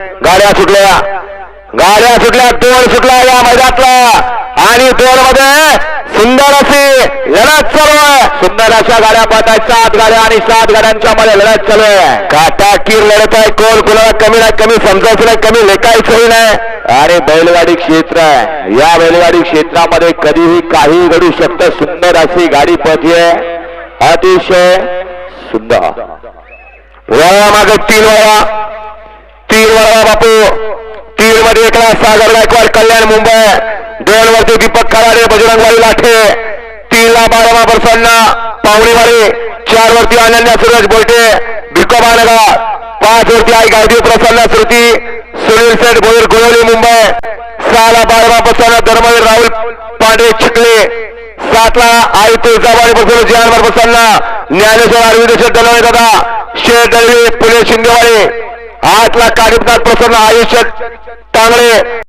गाड्या सुटल्या. गाड्या सुटल्या टोल सुटला या मैदानातला. आणि टोलमध्ये मध्ये सुंदर अशी लढत चालू आहे. सुंदर अशा गाड्या पाहताय सात गाड्या आणि सात गाड्यांच्या मध्ये लढत चालू आहे. काटाकीर लढत आहे. कोण कुणाला कमी नाही कमी समजायचं नाही कमी लेखायचंही नाही. आणि बैलगाडी क्षेत्र आहे. या बैलगाडी क्षेत्रामध्ये कधीही काही घडू शकतं. सुंदर अशी गाडी पळतीये अतिशय सुंदर. वया मागे तीन वया तीन बापू तीन मध्ये एकला सागर गायकवाड कल्याण मुंबई दोन वरती दीपक खराडे बजरंगवाडी लाठे तीन ला बाळमा प्रसन्न पावणीवाडी चार वरती अनन्या सुरेश बोलटे भिकोबा नगर पाच वरती आई गायदेव प्रसन्न श्रुती सुनील सेठ भोईर गोळवली मुंबई सहाला बारावा बाळमा प्रसन्न धर्मवीर राहुल पांडे चिखले सातला आई तुळजाबाई बसून जिहानवर प्रसन्न ज्ञानेश्वर अरविंद शेठ दलवणे दादा शेठ दळवी पुणे शिंदेवाडी आठ लाख काळीपनाथ प्रसन्न आयुष्य तांगडे